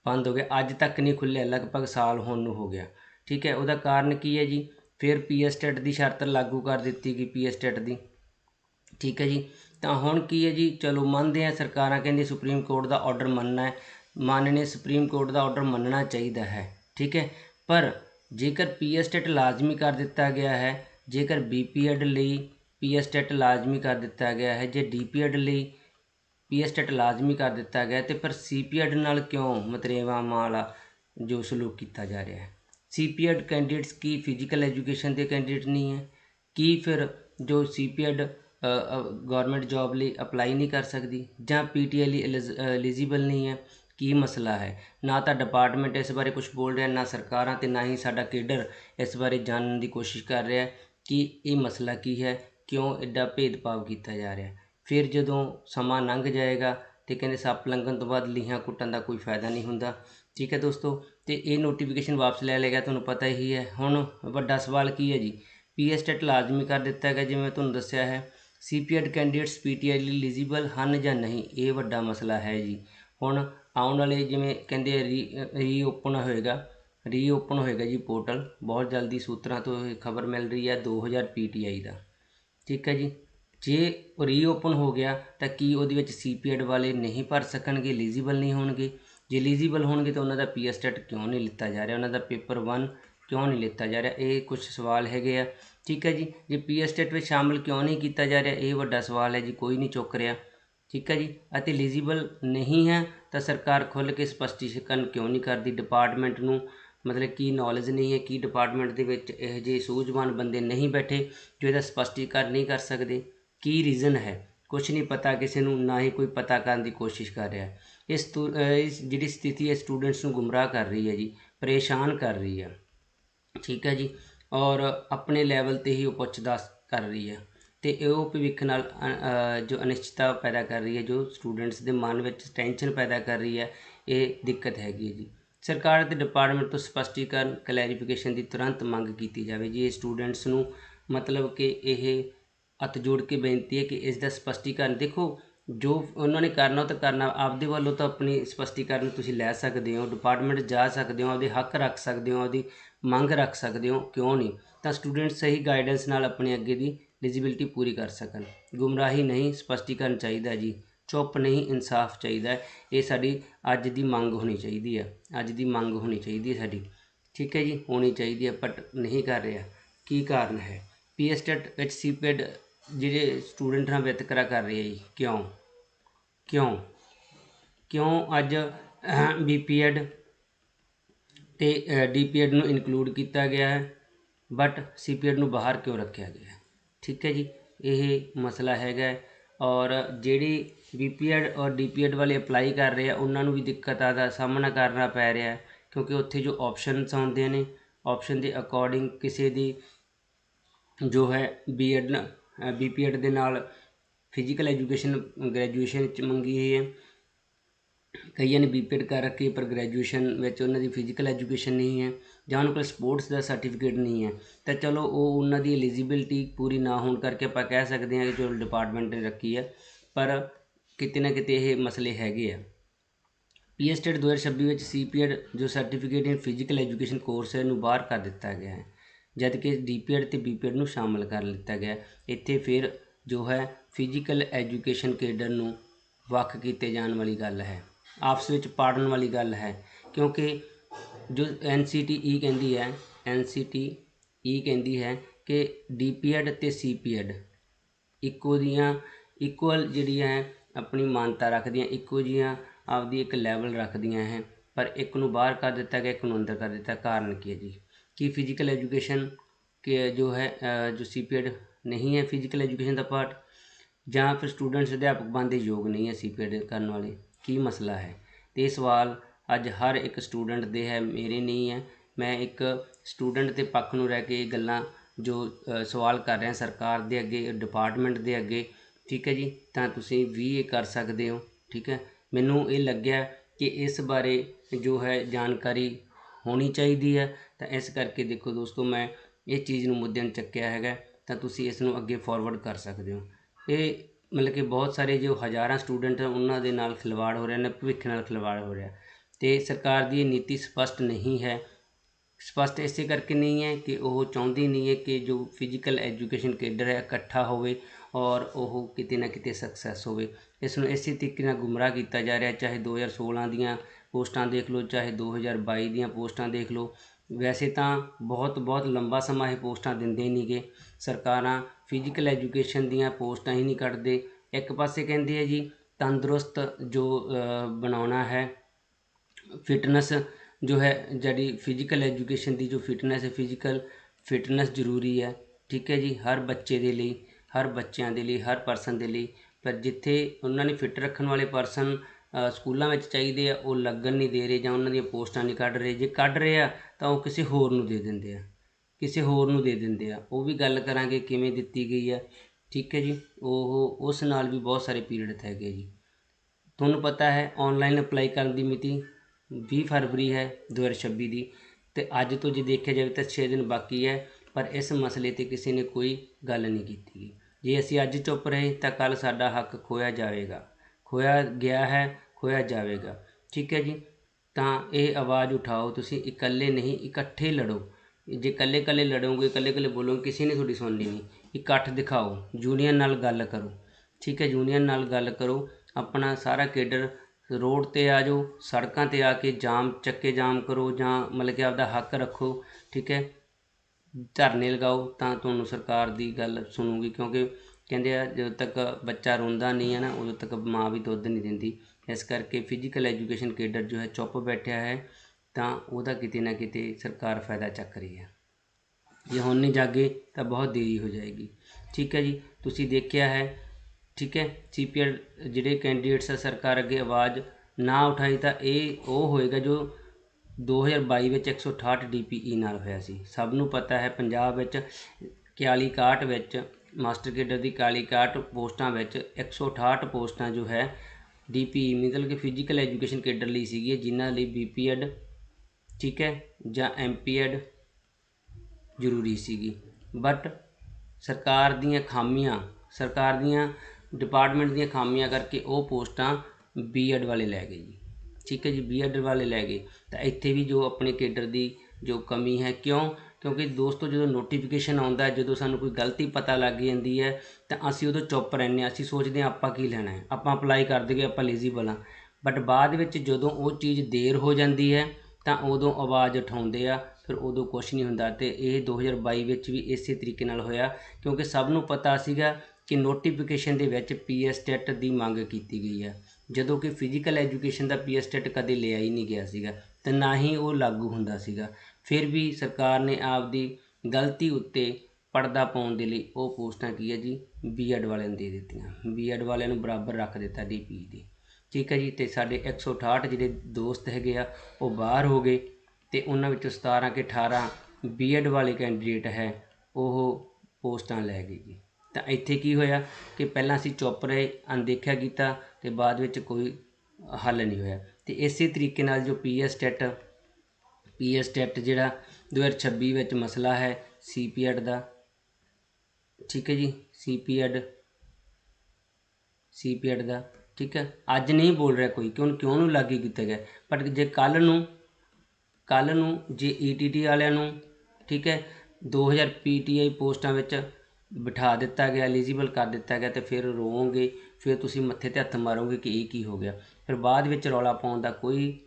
ਬੰਦ ਹੋ ਗਿਆ। ਅੱਜ ਤੱਕ ਨਹੀਂ ਖੁੱਲਿਆ, ਲਗਭਗ ਸਾਲ ਹੋਣ ਨੂੰ ਹੋ ਗਿਆ। ਠੀਕ ਹੈ, ਉਹਦਾ ਕਾਰਨ ਕੀ ਹੈ ਜੀ? ਫਿਰ ਪੀਐਸਟੈਟ ਦੀ ਸ਼ਰਤ ਲਾਗੂ ਕਰ ਦਿੱਤੀ ਗਈ ਪੀਐਸਟੈਟ ਦੀ। ਠੀਕ ਹੈ ਜੀ? ਤਾਂ ਹੁਣ ਕੀ ਹੈ ਜੀ? ਚਲੋ ਮੰਨਦੇ ਆ ਸਰਕਾਰਾਂ ਕਹਿੰਦੀ ਸੁਪਰੀਮ ਕੋਰਟ ਦਾ ਆਰਡਰ ਮੰਨਣਾ ਹੈ। ਮਾਨਨੇ ਸੁਪਰੀਮ ਕੋਰਟ ਦਾ ਆਰਡਰ ਮੰਨਣਾ ਚਾਹੀਦਾ ਹੈ। ਠੀਕ ਹੈ? ਪਰ ਜੇਕਰ ਪੀਐਸਟੈਟ ਲਾਜ਼ਮੀ ਕਰ ਦਿੱਤਾ ਗਿਆ ਹੈ, ਜੇਕਰ ਬੀਪੀਐਡ ਲਈ ਪੀਐਸਟੈਟ ਲਾਜ਼ਮੀ ਕਰ ਦਿੱਤਾ ਗਿਆ ਹੈ, ਜੇ ਡੀਪੀਐਡ ਲਈ ਪੀਐਸਟੈਟ ਲਾਜ਼ਮੀ ਕਰ ਦਿੱਤਾ ਗਿਆ ਤੇ ਪਰ ਸੀਪੀਐਡ ਨਾਲ ਕਿਉਂ ਮਤਰੇਵਾਂ ਵਾਲਾ ਜੋ ਸਲੂਕ ਕੀਤਾ ਜਾ ਰਿਹਾ ਹੈ? ਸੀਪੀਐਡ ਕੈਂਡੀਡੇਟਸ ਕੀ ਫਿਜ਼ੀਕਲ ਐਜੂਕੇਸ਼ਨ ਦੇ ਕੈਂਡੀਡੇਟ ਨਹੀਂ ਹੈ? ਕੀ ਫਿਰ ਜੋ ਸੀਪੀਐਡ ਗਵਰਨਮੈਂਟ ਜੌਬ ਲਈ ਅਪਲਾਈ ਨਹੀਂ ਕਰ ਸਕਦੀ ਜਾਂ ਪੀਟੀਆਈ ਲਈ ਐਲੀਜੀਬਲ ਨਹੀਂ ਹੈ? ਕੀ ਮਸਲਾ ਹੈ? ਨਾ ਤਾਂ ਡਿਪਾਰਟਮੈਂਟ ਇਸ ਬਾਰੇ ਕੁਛ ਬੋਲ ਰਿਹਾ, ਨਾ ਸਰਕਾਰਾਂ ਅਤੇ ਨਾ ਹੀ ਸਾਡਾ ਕੇਡਰ ਇਸ ਬਾਰੇ ਜਾਣਨ ਦੀ ਕੋਸ਼ਿਸ਼ ਕਰ ਰਿਹਾ ਕਿ ਇਹ ਮਸਲਾ ਕੀ ਹੈ, ਕਿਉਂ ਐਡਾ ਭੇਦਭਾਵ ਕੀਤਾ ਜਾ ਰਿਹਾ? ਫਿਰ ਜਦੋਂ ਸਮਾਂ ਲੰਘ ਜਾਏਗਾ ਅਤੇ ਕਹਿੰਦੇ ਸੱਪ ਲੰਘਣ ਤੋਂ ਬਾਅਦ ਲੀਹਾਂ ਕੁੱਟਣ ਦਾ ਕੋਈ ਫਾਇਦਾ ਨਹੀਂ ਹੁੰਦਾ। ਠੀਕ ਹੈ ਦੋਸਤੋ ਅਤੇ ਇਹ ਨੋਟੀਫਿਕੇਸ਼ਨ ਵਾਪਸ ਲੈ ਲਿਆ ਗਿਆ, ਤੁਹਾਨੂੰ ਪਤਾ ਹੀ ਹੈ। ਹੁਣ ਵੱਡਾ ਸਵਾਲ ਕੀ ਹੈ ਜੀ? ਪੀਐਸ ਟੈਟ ਲਾਜ਼ਮੀ ਕਰ ਦਿੱਤਾ ਗਿਆ, ਜਿਵੇਂ ਤੁਹਾਨੂੰ ਦੱਸਿਆ ਹੈ। ਸੀਪੀਐਡ ਕੈਂਡੀਡੇਟਸ ਪੀਟੀਆਈ ਲਈ ਐਲੀਜੀਬਲ ਹਨ ਜਾਂ ਨਹੀਂ? ਇਹ ਵੱਡਾ ਮਸਲਾ ਹੈ ਜੀ। ਹੁਣ ਆਉਣ ਵਾਲੇ ਜਿਵੇਂ ਕਹਿੰਦੇ ਰੀ ਰੀਓਪਨ ਹੋਏਗਾ। ਰੀਓਪਨ ਹੋਏਗਾ ਜੀ ਪੋਰਟਲ। ਬਹੁਤ ਜਲਦੀ ਸੂਤਰਾਂ ਤੋਂ ਇਹ ਖਬਰ ਮਿਲ ਰਹੀ ਹੈ 2000 ਪੀਟੀਆਈ ਦਾ। ਠੀਕ ਹੈ ਜੀ। ਜੇ ਰੀਓਪਨ ਹੋ ਗਿਆ ਤਾਂ ਕੀ ਉਹਦੇ ਵਿੱਚ ਸੀਪੀਐਡ ਵਾਲੇ ਨਹੀਂ ਭਰ ਸਕਣਗੇ? ਐਲੀਜੀਬਲ ਨਹੀਂ ਹੋਣਗੇ। ਜੇ ਐਲੀਜੀਬਲ ਹੋਣਗੇ ਤਾਂ ਉਹਨਾਂ ਦਾ ਪੀਐਸ ਟੈਟ ਕਿਉਂ ਨਹੀਂ ਲਿੱਤਾ ਜਾ ਰਿਹਾ? ਉਹਨਾਂ ਦਾ ਪੇਪਰ 1 ਕਿਉਂ ਨਹੀਂ ਲਿੱਤਾ ਜਾ ਰਿਹਾ? ਇਹ ਕੁਝ ਸਵਾਲ ਹੈਗੇ ਆ। ਠੀਕ ਹੈ ਜੀ। ਜੇ ਪੀਐਸ ਟੈਟ ਵਿੱਚ ਸ਼ਾਮਲ ਕਿਉਂ ਨਹੀਂ ਕੀਤਾ ਜਾ ਰਿਹਾ? ਇਹ ਵੱਡਾ ਸਵਾਲ ਹੈ ਜੀ। ਕੋਈ ਨਹੀਂ ਚੁੱਕ ਰਿਹਾ। ਠੀਕ ਹੈ ਜੀ। ਅਤੇ ਐਲੀਜੀਬਲ ਨਹੀਂ ਹੈ ਤਾਂ ਸਰਕਾਰ ਖੁੱਲ੍ਹ ਕੇ ਸਪਸ਼ਟੀਕਰਨ ਕਿਉਂ ਨਹੀਂ ਕਰਦੀ? ਡਿਪਾਰਟਮੈਂਟ ਨੂੰ ਮਤਲਬ ਕੀ ਨੌਲੇਜ ਨਹੀਂ ਹੈ ਕੀ ਡਿਪਾਰਟਮੈਂਟ ਦੇ ਵਿੱਚ ਇਹੋ ਜਿਹੇ ਸੂਝਵਾਨ ਬੰਦੇ ਨਹੀਂ ਬੈਠੇ ਜੋ ਇਹਦਾ ਸਪਸ਼ਟੀਕਰਨ ਨਹੀਂ ਕਰ ਸਕਦੇ? ਕੀ ਰੀਜ਼ਨ ਹੈ? ਕੁਝ ਨਹੀਂ ਪਤਾ, ਕਿਸੇ ਨੂੰ ਨਾ ਹੀ ਕੋਈ ਪਤਾ ਕਰਨ ਦੀ ਕੋਸ਼ਿਸ਼ ਕਰ ਰਿਹਾ। ਇਸ ਤੋਂ- ਅਹ ਇਸ ਜਿਹੜੀ ਸਥਿਤੀ ਹੈ ਸਟੂਡੈਂਟਸ ਨੂੰ ਗੁੰਮਰਾਹ ਕਰ ਰਹੀ ਹੈ ਜੀ, ਪਰੇਸ਼ਾਨ ਕਰ ਰਹੀ ਹੈ। ਠੀਕ ਹੈ ਜੀ? ਔਰ ਆਪਣੇ ਲੈਵਲ ਤੇ ਹੀ ਉਹ ਪੁੱਛਦਾਸ ਕਰ ਰਹੀ ਹੈ। ਤੇ ਉਹ ਭਵਿੱਖ ਨਾਲ ਜੋ ਅਨਿਸ਼ਚਿਤਤਾ ਪੈਦਾ ਕਰ ਰਹੀ ਹੈ, ਜੋ ਸਟੂਡੈਂਟਸ ਦੇ ਮਨ ਵਿੱਚ ਟੈਨਸ਼ਨ ਪੈਦਾ ਕਰ ਰਹੀ ਹੈ, ਇਹ ਦਿੱਕਤ ਹੈਗੀ ਹੈ ਜੀ। ਸਰਕਾਰ ਅਤੇ ਡਿਪਾਰਟਮੈਂਟ ਤੋਂ ਸਪਸ਼ਟੀਕਰਨ ਕਲੈਰੀਫਿਕੇਸ਼ਨ ਦੀ ਤੁਰੰਤ ਮੰਗ ਕੀਤੀ ਜਾਵੇ ਜੀ। ਇਹ ਸਟੂਡੈਂਟਸ ਨੂੰ ਮਤਲਬ ਕਿ ਇਹ ਹੱਥ ਜੋੜ ਕੇ ਬੇਨਤੀ ਹੈ ਕਿ ਇਸ ਦਾ ਸਪਸ਼ਟੀਕਰਨ ਦੇਖੋ, ਜੋ ਉਹਨਾਂ ਨੇ ਕਰਨਾ ਉਹ ਤਾਂ ਕਰਨਾ, ਆਪਦੇ ਵੱਲੋਂ ਤਾਂ ਆਪਣੀ ਸਪਸ਼ਟੀਕਰਨ ਤੁਸੀਂ ਲੈ ਸਕਦੇ ਹੋ ਡਿਪਾਰਟਮੈਂਟ ਜਾ ਸਕਦੇ ਹੋ, ਆਪਦੇ ਹੱਕ ਰੱਖ ਸਕਦੇ ਹੋ, ਆਪਦੀ ਮੰਗ ਰੱਖ ਸਕਦੇ ਹੋ, ਕਿਉਂ ਨਹੀਂ? ਤਾਂ ਸਟੂਡੈਂਟ ਸਹੀ ਗਾਈਡੈਂਸ ਨਾਲ ਆਪਣੇ ਅੱਗੇ ਦੀ ਐਲੀਜੀਬਿਲਟੀ ਪੂਰੀ ਕਰ ਸਕਣ। ਗੁੰਮਰਾਹੀ ਨਹੀਂ, ਸਪਸ਼ਟੀਕਰਨ ਚਾਹੀਦਾ ਜੀ। ਚੁੱਪ ਨਹੀਂ, ਇਨਸਾਫ ਚਾਹੀਦਾ ਇਹ ਸਾਡੀ ਅੱਜ ਦੀ ਮੰਗ ਹੋਣੀ ਚਾਹੀਦੀ ਹੈ। ਅੱਜ ਦੀ ਮੰਗ ਹੋਣੀ ਚਾਹੀਦੀ ਹੈ ਸਾਡੀ। ਠੀਕ ਹੈ ਜੀ, ਹੋਣੀ ਚਾਹੀਦੀ ਹੈ ਬਟ ਨਹੀਂ ਕਰ ਰਿਹਾ। ਕੀ ਕਾਰਨ ਹੈ? ਪੀਐਸ ਟੈਟ ਵਿੱਚ ਸੀਪੀਐਡ ਜਿਹੜੇ ਸਟੂਡੈਂਟ ਨਾਲ ਵਿਤਕਰਾ ਕਰ ਰਹੇ ਹੈ ਜੀ। ਕਿਉਂ? ਕਿਉਂ? ਕਿਉਂ ਅੱਜ ਬੀਪੀਐਡ ਤੇ ਡੀਪੀਐਡ ਨੂੰ ਇਨਕਲੂਡ ਕੀਤਾ ਗਿਆ ਹੈ ਬਟ ਸੀਪੀਐਡ ਨੂੰ ਬਾਹਰ ਕਿਉਂ ਰੱਖਿਆ ਗਿਆ ਹੈ? ਠੀਕ ਹੈ ਜੀ, ਇਹ ਮਸਲਾ ਹੈਗਾ ਹੈ ਔਰ ਜਿਹੜੀ ਐਡ ਔਰ ਡੀ ਪੀ ਡੀਪੀਐਡ ਵਾਲੇ ਅਪਲਾਈ ਕਰ ਰਹੇ ਆ, ਉਹਨਾਂ ਨੂੰ ਵੀ ਦਿੱਕਤਾਂ ਦਾ ਸਾਹਮਣਾ ਕਰਨਾ ਪੈ ਰਿਹਾ ਕਿਉਂਕਿ ਉੱਥੇ ਜੋ ਆਪਸ਼ਨਸ ਆਉਂਦੇ ਨੇ ਆਪਸ਼ਨ ਦੇ ਅਕੋਰਡਿੰਗ ਕਿਸੇ ਦੀ ਜੋ ਹੈ B Ed B P BPEd ਦੇ ਨਾਲ ਫਿਜ਼ੀਕਲ ਐਜੂਕੇਸ਼ਨ ਗ੍ਰੈਜੂਏਸ਼ਨ ਚ ਮੰਗੀ ਹੋਈ ਹੈ ਕਈਆਂ ਨੇ ਬੀਪੀਐਡ ਕਰ ਰੱਖੀ ਹੈ, ਪਰ ਗ੍ਰੈਜੂਏਸ਼ਨ ਵਿੱਚ ਉਹਨਾਂ ਦੀ ਫਿਜ਼ੀਕਲ ਐਜੂਕੇਸ਼ਨ ਨਹੀਂ ਹੈ ਜਾਂ ਉਹਨਾਂ ਕੋਲ ਸਪੋਰਟਸ ਦਾ ਸਰਟੀਫਿਕੇਟ ਨਹੀਂ ਹੈ। ਤਾਂ ਚਲੋ ਉਹ ਉਹਨਾਂ ਦੀ ਐਲੀਜੀਬਿਲਟੀ ਪੂਰੀ ਨਾ ਹੋਣ ਕਰਕੇ ਆਪਾਂ ਕਹਿ ਸਕਦੇ ਹਾਂ ਕਿ ਚਲੋ ਡਿਪਾਰਟਮੈਂਟ ਨੇ ਰੱਖੀ ਹੈ, ਪਰ ਕਿਤੇ ਨਾ ਕਿਤੇ ਇਹ ਮਸਲੇ ਹੈਗੇ ਆ। ਪੀ ਪੀਐਸ ਟੈਟ 2026 ਵਿੱਚ ਸੀਪੀਐਡ ਜੋ certificate in physical education course ਹੈ ਨੂੰ ਬਾਹਰ ਕਰ ਦਿੱਤਾ ਗਿਆ ਹੈ। ਜਦ ਕਿ ਡੀਪੀਐਡ ਤੇ ਬੀਪੀਐਡ ਨੂੰ ਸ਼ਾਮਲ ਕਰ ਲਿੱਤਾ ਗਿਆ ਇੱਥੇ ਫਿਰ ਜੋ ਹੈ ਫਿਜ਼ੀਕਲ ਐਜੂਕੇਸ਼ਨ ਕੇਡਰ ਨੂੰ ਵੱਖ ਕੀਤੇ ਜਾਣ ਵਾਲੀ ਗੱਲ ਹੈ। ਆਪਸ ਵਿੱਚ ਪਾੜਨ ਵਾਲੀ ਗੱਲ ਹੈ। ਕਿਉਂਕਿ ਜੋ ਐੱਨ ਸੀ ਟੀ ਈ ਕਹਿੰਦੀ ਹੈ, ਐੱਨ ਸੀ ਟੀ ਈ ਕਹਿੰਦੀ ਹੈ ਕਿ ਡੀ ਪੀ ਐੱਡ ਅਤੇ ਸੀ ਪੀ ਸੀਪੀਐਡ ਇੱਕੋ ਦੀਆਂ ਇਕੁਅਲ ਜਿਹੜੀਆਂ ਹੈ, ਆਪਣੀ ਮਾਨਤਾ ਰੱਖਦੀਆਂ, ਇੱਕੋ ਜਿਹੀਆਂ ਆਪਦੀ ਇੱਕ ਲੈਵਲ ਰੱਖਦੀਆਂ ਹੈ। ਪਰ ਇੱਕ ਨੂੰ ਬਾਹਰ ਕਰ ਦਿੱਤਾ ਗਿਆ, ਇੱਕ ਨੂੰ ਅੰਦਰ ਕਰ ਦਿੱਤਾ। ਕਾਰਨ ਕੀ ਹੈ ਜੀ? ਕੀ ਫਿਜ਼ੀਕਲ ਐਜੂਕੇਸ਼ਨ ਕਿ ਜੋ ਹੈ ਜੋ ਸੀ ਪੀ ਸੀਪੀਐਡ ਨਹੀਂ ਹੈ ਫਿਜ਼ੀਕਲ ਐਜੂਕੇਸ਼ਨ ਦਾ ਪਾਰਟ ਜਾਂ ਫਿਰ ਸਟੂਡੈਂਟਸ ਅਧਿਆਪਕ ਬਣਨ ਦੇ ਯੋਗ ਨਹੀਂ ਹੈ ਸੀ ਪੀ ਐਡ ਕਰਨ ਵਾਲੇ? ਕੀ ਮਸਲਾ ਹੈ? ਤੇ ਇਹ ਸਵਾਲ ਅੱਜ ਹਰ ਇੱਕ ਸਟੂਡੈਂਟ ਦੇ ਹੈ, ਮੇਰੇ ਨਹੀਂ ਹੈ। ਮੈਂ ਇੱਕ ਸਟੂਡੈਂਟ ਦੇ ਪੱਖ ਨੂੰ ਰਹਿ ਕੇ ਇਹ ਗੱਲਾਂ ਜੋ ਸਵਾਲ ਕਰ ਰਿਹਾ ਸਰਕਾਰ ਦੇ ਅੱਗੇ, ਡਿਪਾਰਟਮੈਂਟ ਦੇ ਅੱਗੇ, ਠੀਕ ਹੈ ਜੀ? ਤਾਂ ਤੁਸੀਂ ਵੀ ਇਹ ਕਰ ਸਕਦੇ ਹੋ, ਠੀਕ ਹੈ? ਮੈਨੂੰ ਇਹ ਲੱਗਿਆ ਕਿ ਇਸ ਬਾਰੇ ਜੋ ਹੈ ਜਾਣਕਾਰੀ ਹੋਣੀ ਚਾਹੀਦੀ ਹੈ। ਤਾਂ ਇਸ ਕਰਕੇ ਦੇਖੋ ਦੋਸਤੋ, ਮੈਂ ਇਹ ਚੀਜ਼ ਨੂੰ ਮੁੱਦੇ ਨੂੰ ਚੱਕਿਆ ਹੈਗਾ ਤਾਂ ਤੁਸੀਂ ਇਸ ਨੂੰ ਅੱਗੇ ਫਾਰਵਰਡ ਕਰ ਸਕਦੇ ਹੋ। ਇਹ ਮਤਲਬ ਕਿ ਬਹੁਤ ਸਾਰੇ ਜੋ ਹਜ਼ਾਰਾਂ ਸਟੂਡੈਂਟ ਉਹਨਾਂ ਦੇ ਨਾਲ ਖਿਲਵਾੜ ਹੋ ਰਿਹਾ ਨੇ ਭਵਿੱਖ ਨਾਲ ਖਿਲਵਾੜ ਹੋ ਰਿਹਾ। ਅਤੇ ਸਰਕਾਰ ਦੀ ਇਹ ਨੀਤੀ ਸਪਸ਼ਟ ਨਹੀਂ ਹੈ। ਸਪਸ਼ਟ ਇਸੇ ਕਰਕੇ ਨਹੀਂ ਹੈ ਕਿ ਉਹ ਚਾਹੁੰਦੀ ਨਹੀਂ ਹੈ ਕਿ ਜੋ ਫਿਜ਼ੀਕਲ ਐਜੂਕੇਸ਼ਨ ਕੇਡਰ ਹੈ, ਇਕੱਠਾ ਹੋਵੇ ਔਰ ਉਹ ਕਿਤੇ ਨਾ ਕਿਤੇ ਸਕਸੈਸ ਹੋਵੇ। ਇਸ ਨੂੰ ਇਸੇ ਤਰੀਕੇ ਨਾਲ ਗੁੰਮਰਾਹ ਕੀਤਾ ਜਾ ਰਿਹਾ, ਚਾਹੇ 2016 ਦੀਆਂ ਪੋਸਟਾਂ ਦੇਖ ਲਓ, ਚਾਹੇ 2022 ਦੀਆਂ ਪੋਸਟਾਂ ਦੇਖ ਲਓ। ਵੈਸੇ ਤਾਂ ਬਹੁਤ ਬਹੁਤ ਲੰਬਾ ਸਮਾਂ ਇਹ ਪੋਸਟਾਂ ਦਿੰਦੇ ਨਹੀਂਗੇ। ਸਰਕਾਰਾਂ ਫਿਜ਼ੀਕਲ ਐਜੂਕੇਸ਼ਨ ਦੀਆਂ ਪੋਸਟਾਂ ਹੀ ਨਹੀਂ ਕੱਢਦੇ। ਇੱਕ ਪਾਸੇ ਕਹਿੰਦੇ ਆ ਜੀ, ਤੰਦਰੁਸਤ ਜੋ ਬਣਾਉਣਾ ਹੈ ਫਿਟਨੈਸ ਜੋ ਹੈ, ਜਿਹੜੀ ਫਿਜ਼ੀਕਲ ਐਜੂਕੇਸ਼ਨ ਦੀ ਜੋ ਫਿਟਨੈਸ ਹੈ ਫਿਜ਼ੀਕਲ ਫਿਟਨੈਸ ਜ਼ਰੂਰੀ ਹੈ। ਠੀਕ ਹੈ ਜੀ, ਹਰ ਬੱਚੇ ਦੇ ਲਈ, ਹਰ ਬੱਚਿਆਂ ਦੇ ਲਈ, ਹਰ ਪਰਸਨ ਦੇ ਲਈ। ਪਰ ਜਿੱਥੇ ਉਹਨਾਂ ਨੇ ਫਿਟ ਰੱਖਣ ਵਾਲੇ ਪਰਸਨ ਸਕੂਲਾਂ ਵਿੱਚ ਚਾਹੀਦੇ ਆ, ਉਹ ਲੱਗਣ ਨਹੀਂ ਦੇ ਰਹੇ ਜਾਂ ਉਹਨਾਂ ਦੀਆਂ ਪੋਸਟਾਂ ਨਹੀਂ ਕੱਢ ਰਹੇ। ਜੇ ਕੱਢ ਰਹੇ ਆ, ਤਾਂ ਉਹ ਕਿਸੇ ਹੋਰ ਨੂੰ ਦੇ ਦਿੰਦੇ ਆ। ਕਿਸੇ ਹੋਰ ਨੂੰ ਦੇ ਦਿੰਦੇ ਆ। ਉਹ ਵੀ ਗੱਲ ਕਰਾਂਗੇ ਕਿਵੇਂ ਦਿੱਤੀ ਗਈ ਆ। ਠੀਕ ਹੈ ਜੀ? ਉਹ ਉਸ ਨਾਲ ਵੀ ਬਹੁਤ ਸਾਰੇ ਪੀਰੀਅਡ ਹੈਗੇ ਜੀ। ਤੁਹਾਨੂੰ ਪਤਾ ਹੈ ਆਨਲਾਈਨ ਅਪਲਾਈ ਕਰਨ ਦੀ ਮਿਤੀ 20 ਫਰਵਰੀ ਹੈ 2026 ਦੀ। ਤੇ ਅੱਜ ਤੋਂ ਜੇ ਦੇਖਿਆ ਜਾਵੇ ਤਾਂ 6 ਦਿਨ ਬਾਕੀ ਹੈ, ਪਰ ਇਸ ਮਸਲੇ ਤੇ ਕਿਸੇ ਨੇ ਕੋਈ ਗੱਲ ਨਹੀਂ ਕੀਤੀ ਜੇ ਅਸੀਂ ਅੱਜ ਚੁੱਪ ਰਹੇ, ਤਾਂ ਕੱਲ ਸਾਡਾ ਹੱਕ ਖੋਇਆ ਜਾਵੇਗਾ। ਖੋਇਆ ਗਿਆ ਹੈ ਖੋਇਆ ਜਾਵੇਗਾ। ਠੀਕ ਹੈ ਜੀ? ਤਾਂ ਇਹ ਆਵਾਜ਼ ਉਠਾਓ, ਤੁਸੀਂ ਇਕੱਲੇ ਨਹੀਂ, ਇਕੱਠੇ ਲੜੋ। ਜੇ ਇਕੱਲੇ ਇਕੱਲੇ ਲੜੋਗੇ, ਇਕੱਲੇ ਇਕੱਲੇ ਬੋਲੋਗੇ, ਕਿਸੇ ਨੇ ਤੁਹਾਡੀ ਸੁਣਨੀ ਨਹੀਂ ਇਕੱਠ ਦਿਖਾਓ, ਯੂਨੀਅਨ ਨਾਲ ਗੱਲ ਕਰੋ। ਠੀਕ ਹੈ, ਯੂਨੀਅਨ ਨਾਲ ਗੱਲ ਕਰੋ। ਆਪਣਾ ਸਾਰਾ ਕੇਡਰ ਰੋਡ ਤੇ ਆ ਜਾਓ, ਸੜਕਾਂ ਤੇ ਆ ਕੇ ਜਾਮ, ਚੱਕੇ ਜਾਮ ਕਰੋ ਜਾਂ ਮਤਲਬ ਕਿ ਆਪਦਾ ਹੱਕ ਰੱਖੋ। ਠੀਕ ਹੈ? ਧਰਨੇ ਲਗਾਓ, ਤਾਂ ਤੁਹਾਨੂੰ ਸਰਕਾਰ ਦੀ ਗੱਲ ਸੁਣੂਗੀ, ਕਿਉਂਕਿ ਕਹਿੰਦੇ ਆ, ਜਦੋਂ ਤੱਕ ਬੱਚਾ ਰੋਂਦਾ ਨਹੀਂ ਹੈ ਨਾ, ਉਦੋਂ ਤੱਕ ਮਾਂ ਵੀ ਦੁੱਧ ਨਹੀਂ ਦਿੰਦੀ। ਇਸ ਕਰਕੇ ਫਿਜ਼ੀਕਲ ਐਜੂਕੇਸ਼ਨ ਕੇਡਰ ਜੋ ਹੈ ਚੁੱਪ ਬੈਠਿਆ ਹੈ, ਤਾਂ ਉਹਦਾ ਕਿਤੇ ਨਾ ਕਿਤੇ ਸਰਕਾਰ ਫਾਇਦਾ ਚੱਕ ਰਹੀ ਹੈ। ਜੇ ਹੁਣ ਨਹੀਂ ਜਾਗੇ, ਤਾਂ ਬਹੁਤ ਦੇਰੀ ਹੋ ਜਾਏਗੀ। ਠੀਕ ਹੈ ਜੀ, ਤੁਸੀਂ ਦੇਖਿਆ ਹੈ, ਠੀਕ ਹੈ ਸੀਪੀਆਰ ਜਿਹੜੇ ਕੈਂਡੀਡੇਟਸ ਆ, ਸਰਕਾਰ ਅੱਗੇ ਆਵਾਜ਼ ਨਾ ਉਠਾਈ, ਤਾਂ ਇਹ ਉਹ ਹੋਏਗਾ ਜੋ 2022 ਵਿੱਚ 168 ਡੀਪੀਈ ਨਾਲ ਹੋਇਆ ਸੀ। ਸਭ ਨੂੰ ਪਤਾ ਹੈ, ਪੰਜਾਬ ਵਿੱਚ 41 61 ਵਿੱਚ ਮਾਸਟਰ ਕੇਡਰ ਦੀ 41 61 ਪੋਸਟਾਂ ਵਿੱਚ 168 ਪੋਸਟਾਂ ਜੋ ਹੈ ਡੀਪੀਈ ਮਤਲਬ ਕਿ ਫਿਜ਼ੀਕਲ ਐਜੂਕੇਸ਼ਨ ਕੇਡਰ ਲਈ ਸੀਗੀ ਜਿਨ੍ਹਾਂ ਲਈ ਬੀਪੀਐਡ ਠੀਕ ਹੈ ਜਾਂ ਐਮਪੀਐਡ ਜ਼ਰੂਰੀ ਸੀਗੀ। ਬਟ ਸਰਕਾਰ ਦੀਆਂ ਖਾਮੀਆਂ, ਸਰਕਾਰ ਦੀਆਂ ਡਿਪਾਰਟਮੈਂਟ ਦੀਆਂ ਖਾਮੀਆਂ ਕਰਕੇ ਉਹ ਪੋਸਟਾਂ ਬੀਐਡ ਵਾਲੇ ਲੈ ਗਏ ਜੀ। ਠੀਕ ਹੈ ਜੀ ਬੀਐਡ ਵਾਲੇ ਲੈ ਗਏ। ਤਾਂ ਇੱਥੇ ਵੀ ਜੋ ਆਪਣੇ ਕੇਡਰ ਦੀ ਜੋ ਕਮੀ ਹੈ, ਕਿਉਂ? ਕਿਉਂਕਿ ਦੋਸਤੋ ਜਦੋਂ ਨੋਟੀਫਿਕੇਸ਼ਨ ਆਉਂਦਾ ਜਦੋਂ ਸਾਨੂੰ ਕੋਈ ਗਲਤੀ ਪਤਾ ਲੱਗ ਜਾਂਦੀ ਹੈ, ਤਾਂ ਅਸੀਂ ਉਦੋਂ ਚੁੱਪ ਰਹਿੰਦੇ ਹਾਂ। ਅਸੀਂ ਸੋਚਦੇ ਹਾਂ, ਆਪਾਂ ਕੀ ਲੈਣਾ ਹੈ? ਆਪਾਂ ਅਪਲਾਈ ਕਰ ਦਈਏ, ਆਪਾਂ ਐਲੀਜੀਬਲ ਹਾਂ। ਬਟ ਬਾਅਦ ਵਿੱਚ ਜਦੋਂ ਉਹ ਚੀਜ਼ ਦੇਰ ਹੋ ਜਾਂਦੀ ਹੈ, ਤਾਂ ਉਦੋਂ ਆਵਾਜ਼ ਉਠਾਉਂਦੇ ਆ, ਫਿਰ ਉਦੋਂ ਕੁਝ ਨਹੀਂ ਹੁੰਦਾ। ਅਤੇ ਇਹ 2022 ਵਿੱਚ ਵੀ ਇਸੇ ਤਰੀਕੇ ਨਾਲ ਹੋਇਆ, ਕਿਉਂਕਿ ਸਭ ਨੂੰ ਪਤਾ ਸੀਗਾ ਕਿ ਨੋਟੀਫਿਕੇਸ਼ਨ ਦੇ ਵਿੱਚ ਪੀਐਸ ਟੈਟ ਦੀ ਮੰਗ ਕੀਤੀ ਗਈ ਹੈ। ਜਦੋਂ ਕਿ ਫਿਜ਼ੀਕਲ ਐਜੂਕੇਸ਼ਨ ਦਾ ਪੀਐਸ ਟੈਟ ਕਦੇ ਲਿਆ ਹੀ ਨਹੀਂ ਗਿਆ ਸੀਗਾ, ਤੇ ਨਾ ਹੀ ਉਹ ਲਾਗੂ ਹੁੰਦਾ ਸੀਗਾ। ਫਿਰ ਵੀ ਸਰਕਾਰ ਨੇ ਆਪਦੀ ਗਲਤੀ ਉੱਤੇ ਪਰਦਾ ਪਾਉਣ ਦੇ ਲਈ ਉਹ ਪੋਸਟਾਂ ਕੀ ਹੈ ਜੀ? ਬੀਐਡ ਵਾਲਿਆਂ ਨੂੰ ਦੇ ਦਿੱਤੀਆਂ। ਬੀਐਡ ਵਾਲਿਆਂ ਨੂੰ ਬਰਾਬਰ ਰੱਖ ਦਿੱਤਾ ਡੀਪੀ ਦੇ ਠੀਕ ਹੈ ਜੀ? ਅਤੇ ਸਾਡੇ 168 ਜਿਹੜੇ ਦੋਸਤ ਹੈਗੇ ਆ, ਉਹ ਬਾਹਰ ਹੋ ਗਏ ਅਤੇ ਉਹਨਾਂ ਵਿੱਚੋਂ 17 ਕਿ 18 ਬੀਐਡ ਵਾਲੇ ਕੈਂਡੀਡੇਟ ਹੈ, ਉਹ ਪੋਸਟਾਂ ਲੈ ਗਏ ਜੀ। ਤਾਂ ਇੱਥੇ ਕੀ ਹੋਇਆ ਕਿ ਪਹਿਲਾਂ ਅਸੀਂ ਚੁੱਪ ਰਹੇ, ਅਣਦੇਖਿਆ ਕੀਤਾ ਅਤੇ ਬਾਅਦ ਵਿੱਚ ਕੋਈ ਹੱਲ ਨਹੀਂ ਹੋਇਆ। ਅਤੇ ਇਸੇ ਤਰੀਕੇ ਨਾਲ ਜੋ ਪੀਐਸ ਟੈਟ ਪੀਐਸ ਟੈਟ ਜਿਹੜਾ 2026 ਵਿੱਚ ਮਸਲਾ ਹੈ, ਸੀਪੀਐਡ ਦਾ। ਠੀਕ ਹੈ ਜੀ, ਸੀਪੀਐਡ ਸੀਪੀਐਡ ਦਾ। ਠੀਕ ਹੈ, ਅੱਜ ਨਹੀਂ ਬੋਲ ਰਿਹਾ ਕੋਈ, ਕਿਉਂ ਕਿਉਂ ਨੂੰ ਲਾਗੂ ਕੀਤਾ ਗਿਆ? ਪਰ ਜੇ ਕੱਲ ਨੂੰ ਕੱਲ ਨੂੰ ਜੇ ਈਟੀਟੀ ਵਾਲਿਆਂ ਨੂੰ, ਠੀਕ ਹੈ 2000 ਪੀਟੀਆਈ ਪੋਸਟਾਂ ਵਿੱਚ ਬਿਠਾ ਦਿੱਤਾ ਗਿਆ, ਐਲੀਜੀਬਲ ਕਰ ਦਿੱਤਾ ਗਿਆ ਤੇ ਫਿਰ ਰੋਵੋਗੇ, ਫਿਰ ਤੁਸੀਂ ਮੱਥੇ ਤੇ ਹੱਥ ਮਾਰੋਗੇ ਕਿ ਇਹ ਕੀ ਹੋ ਗਿਆ? ਫਿਰ ਬਾਅਦ ਵਿੱਚ ਰੌਲਾ ਪਾਉਣ ਦਾ ਕੋਈ